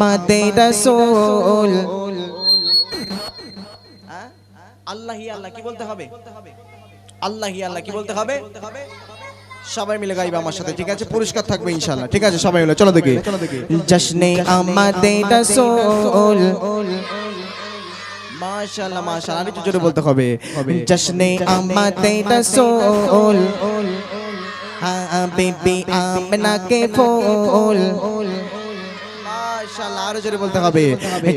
মাদে রসুল আল্লাহ আল্লাহ কি বলতে হবে? আল্লাহ আল্লাহ কি বলতে হবে? সবাই মিলে গাইবে আমার সাথে ঠিক আছে? পুরস্কার থাকবে ইনশাআল্লাহ ঠিক আছে? সবাই মিলে চলো দেখি। জশনে আমাদে রসুল মাশাআল্লাহ মাশাআল্লাহ আরেকটু জোরে বলতে হবে। জশনে আমাদে রসুল হ্যাঁ বেবি আমনা কে ফুল। মাশাআল্লাহ আরও জোরে বলতে হবে।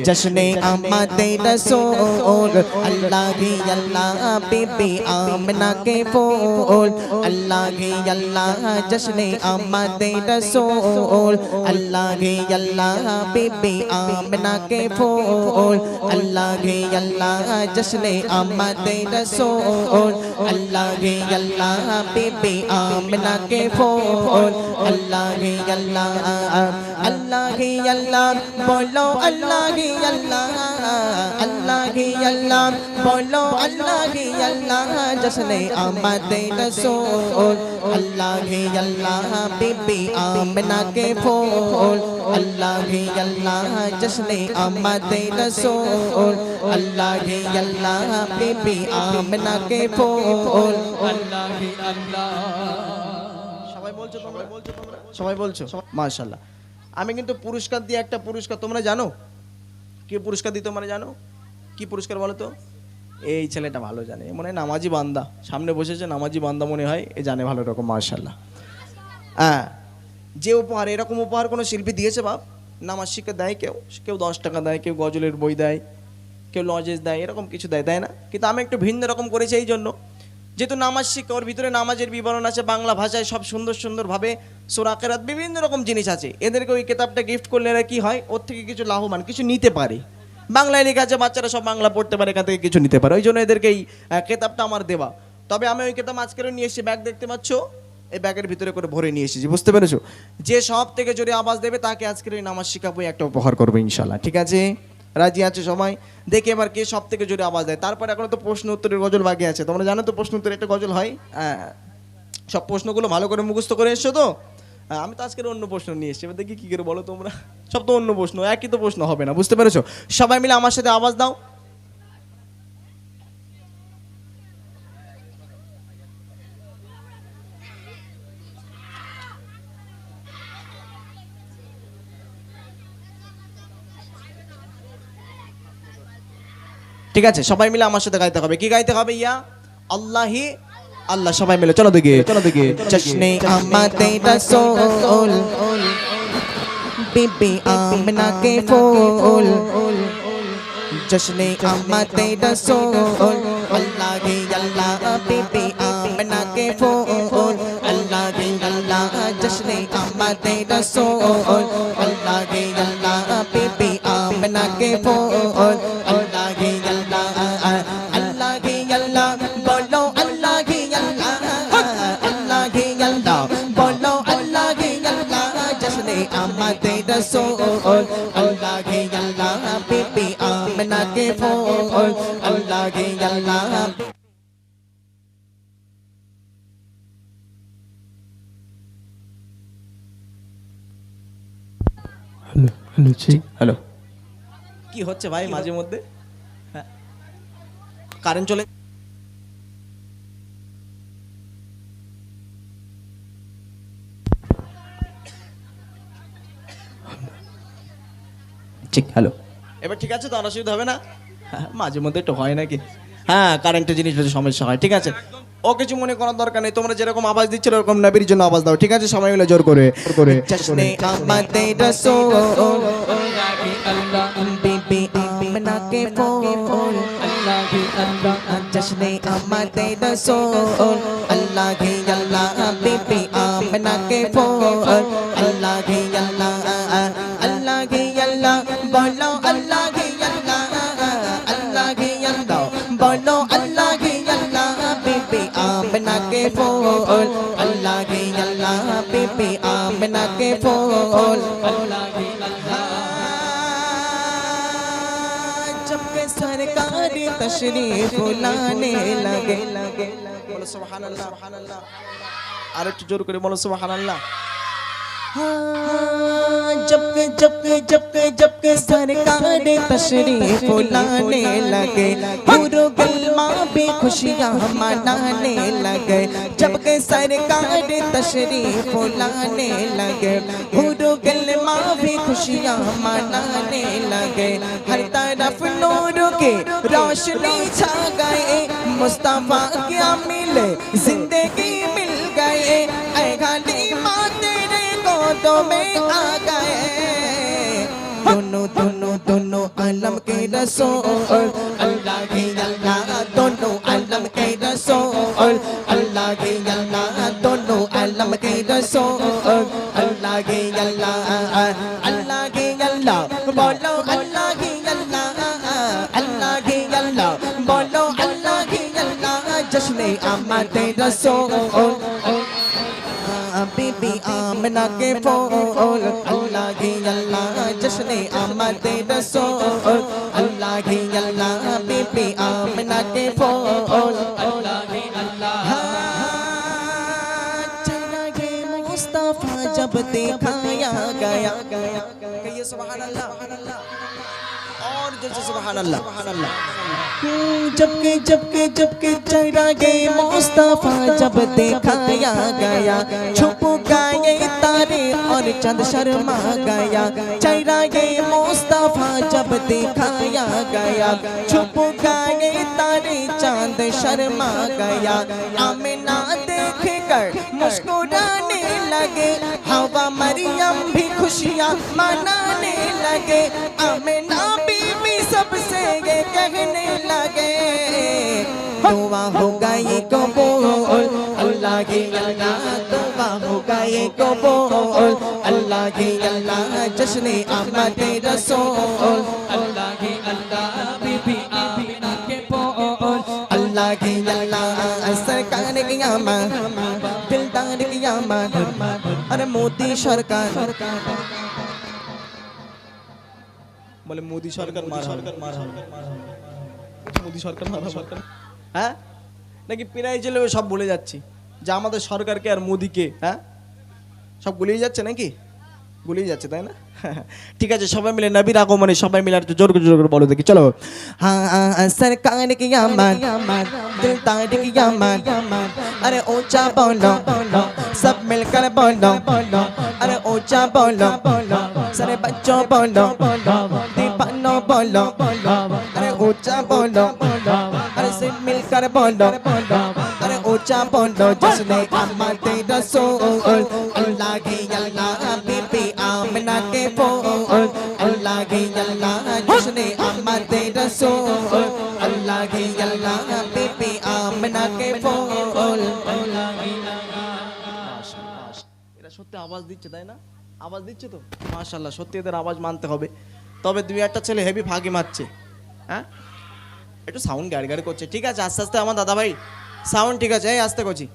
জশনে আমাদে রসুল আল্লাহ হি আল্লাহ বেবি আমনা কে ফুল আল্লাহ হি আল্লাহ জশনে আমাদে রসুল আল্লাহ হি আল্লাহ বেবি আমনা কে ফুল আল্লাহ হি আল্লাহ জশনে আমাদে রসুল আল্লাহ হি আল্লাহ বেবি আমনা কে ফুল আল্লাহ হি আল্লাহ আল্লাহ হি আল্লাহ বলো আল্লাহ হি আল্লাহ আল্লাহ হি আল্লাহ বলো আল্লাহ হি আল্লাহ জশনে আমাদে রসুল আল্লাহ হি আল্লাহ বিবি আমনা কে ফুল আল্লাহ হি আল্লাহ জশনে আমাদে রসুল আল্লাহ হি আল্লাহ বিবি আমনা কে ফুল আল্লাহ হি আল্লাহ সবাই বলছো? তোমরা সবাই বলছো মাশাআল্লাহ। আমি কিন্তু পুরস্কার দিয়ে একটা পুরস্কার, তোমরা জানো? কি পুরস্কার দিই তোমরা জানো? কি পুরস্কার বলো তো? এই ছেলেটা ভালো জানে মনে হয় নামাজি বান্দা। সামনে বসেছে, নামাজি বান্দা মনে হয়, এ জানে ভালো রকম, মাশাআল্লাহ। হ্যাঁ যে উপহার, এরকম উপহার কোনো শিল্পী দিয়েছে বাপ? নামাজ শিক্ষা দেয় কেউ? কেউ দশ টাকা দেয়, কেউ গজলের বই দেয়, কেউ লজেস দেয়, এরকম কিছু দেয় দেয় না? কিন্তু আমি একটু ভিন্ন রকম করেছি এই জন্য। যেহেতু নামাজ শিক্ষা, ওর ভিতরে নামাজের বিবরণ আছে, বাংলা ভাষায় সব সুন্দর সুন্দরভাবে সোরাকেরাত বিভিন্ন রকম জিনিস আছে। এদেরকে ওই কিতাবটা গিফট করলে এরা কি হয়? ওর থেকে কিছু লাভবান, কিছু নিতে পারে। বাংলায় লেখা আছে, বাচ্চারা সব বাংলা পড়তে পারে, এখান থেকে কিছু নিতে পারে। ওই জন্য এদেরকে এই কেতাবটা আমার দেওয়া। তবে আমি ওই কেতাব আজকেরও নিয়ে এসেছি, ব্যাগ দেখতে পাচ্ছ? এই ব্যাগের ভিতরে করে ভরে নিয়ে এসেছি, বুঝতে পেরেছ? যে সব থেকে জোরে আওয়াজ দেবে, তাকে আজকের এই নামাজ শিখাবো একটা উপহার করব ইনশাল্লাহ ঠিক আছে? রাজি আছে সবাই? দেখি এবার কে সব থেকে জোরে আওয়াজ দেয়। তারপর এখন তো প্রশ্ন উত্তরের গজল বাকি আছে। তোমরা জানো তো প্রশ্ন উত্তরের একটা গজল হয়? হ্যাঁ। সব প্রশ্নগুলো ভালো করে মুখস্থ করে এসছো তো? হ্যাঁ, আমি তো আজকের অন্য প্রশ্ন নিয়ে এসেছি। এবার দেখি কী করে বলো তোমরা? সব তো অন্য প্রশ্ন একই তো প্রশ্ন হবে না বুঝতে পেরেছ? সবাই মিলে আমার সাথে আওয়াজ দাও। ঠিক আছে, সবাই মিলে আমার সাথে গাইতে হবে। কি গাইতে হবে ইয়া? আল্লাহি, আল্লাহ, সবাই মিলে। চলো দেখি চলো দেখি জশনে আমাদে রসুল, বিবি আমনা কে ফুল। জশনে আমাদে রসুল, আল্লাহ হি আল্লাহ, বিবি আমনা কে ফুল। আল্লাহ হি আল্লাহ জশনে আমাদে রসুল, আল্লাহ হি আল্লাহ, বিবি আমনা কে ফুল। জশনে আমাদে রসুল আল্লাহ হি আল্লাহ বিবি আমনা কে ফুল আল্লাহ হি Allah hello hello check hello কি হচ্ছে ভাই মাঝে মধ্যে? হ্যাঁ। কারেন্ট চলে ঠিক হ্যালো এবার ঠিক আছে তো অসুবিধা হবে না হ্যাঁ, মাঝে মধ্যে একটু হয় নাকি হ্যাঁ কারেন্টের জিনিস বেশি সমস্যা হয় ঠিক আছে ও কিছু মনে করার দরকার নেই তোমরা যেরকম আওয়াজ দিচ্ছিল ওরকম নবীর জন্য আওয়াজ দাও ঠিক আছে সবাই মিলে জোর করে করে জশনে আমাদে রসুল বিবি আমনা কে ফুল জশনে আমাদে রসুল আল্লাহ হি আল্লাহ বিবি আমনা কে ফুল আল্লাহ হি আল্লাহ আল্লাহ হি আল্লাহ বলো আল্লাহ হি আল্লাহ আল্লাহ হি আল্লাহ বলো আল্লাহ হি আল্লাহ বিবি আমনা কে ফুল আল্লাহ হি আল্লাহ বিবি আমনা কে ফুল আল্লাহ হি আল্লাহ जब के सरकार तशरीफ लाने लगे लगे বলো সুবহানাল্লাহ সুবহানাল্লাহ আর একটু জোর করে বলো সুবহানাল্লাহ हाँ, जबके जबके जबके जबके सरकार तशरीफ लाने लगे पूरो गलमा भी खुशियाँ मनाने लगे जबके सरकार तशरीफ लाने लगे पूरो गलमा भी खुशियाँ मनाने लगे हर तरफ नूर के रोशनी छा गए मुस्तफा क्या मिले जिंदगी में आ गए दोनों दोनों दोनों आलम के रसूल अल्लाह के अल्लाह दोनों आलम के रसूल अल्लाह के अल्लाह दोनों आलम के रसूल अल्लाह के अल्लाह अल्लाह के अल्लाह बोलो अल्लाह के अल्लाह अल्लाह के अल्लाह बोलो अल्लाह के अल्लाह जश्न आमद रसूल बीबी आमना के फूल अल्लाह की अल्लाह जश्न आमद रसूल अल्लाह की अल्लाह बीबी आमना के फूल अल्लाह की अल्लाह चला के मुस्तफा जब दिखाया गया कहिए सुभान अल्लाह और चंद शर्मा गया। चढ़ा गए मुस्तफ़ा जब दिखाया गया। छुप गए तारे, चाँद शर्मा गया। आमिना देख कर मुस्कुराने लगे। हवा मरियम भी खुशियाँ मनाने लगे। आमिना बीबी सबसे ये कहने लगे दुआ होगा ये कबूल अल्लाह की अल्लाह दुआ होगा ये कबूल अल्लाह की अल्लाह जश्न आमद रसूल अल्लाह की अल्लाह बीबी आमिना के बोल अल्लाह की अल्लाह सरकार की आमद दिलदार की आमद अरे मोदी सरकार বলে মোদী সরকার মোদী সরকার মারা সরকার। হ্যাঁ? নাকি পেরাই চলে সব বলে যাচ্ছি যে আমাদের সরকারকে আর মোদিকে হ্যাঁ? সব গুলিয়ে যাচ্ছে নাকি? গুলিয়ে যাচ্ছে তাই না? ঠিক আছে সবাই মিলে নবীর আগমনে সবাই মিলে একটু জোর জোর করে বলো দেখি চলো। সরকার কি আমার দিল তার কি আমার আরে ওচা বলো সব মিলকর বলো। আরে ওচা বলো সারে বাচ্চো বলো। আরে আরে সে মিলকার আরে আমাতে আল্লাহ আল্লাহ বিবি আমনা কে আল্লাহ আল্লাহ আমাতে আল্লাহ আল্লাহ বিবি আমনা কে আওয়াজ দিচ্ছে, তাই না? আওয়াজ দিচ্ছে তো? মাশাল্লাহ সত্যি এদের আওয়াজ মানতে হবে। তবে দুই একটা ছেলে হেভি ফাঁকি মারছে। হ্যাঁ? একটু সাউন্ড গাড়ি গাড়ি করছে। ঠিক আছে, আস্তে আস্তে আমার দাদা ভাই সাউন্ড ঠিক আছে, এই আস্তে করছি।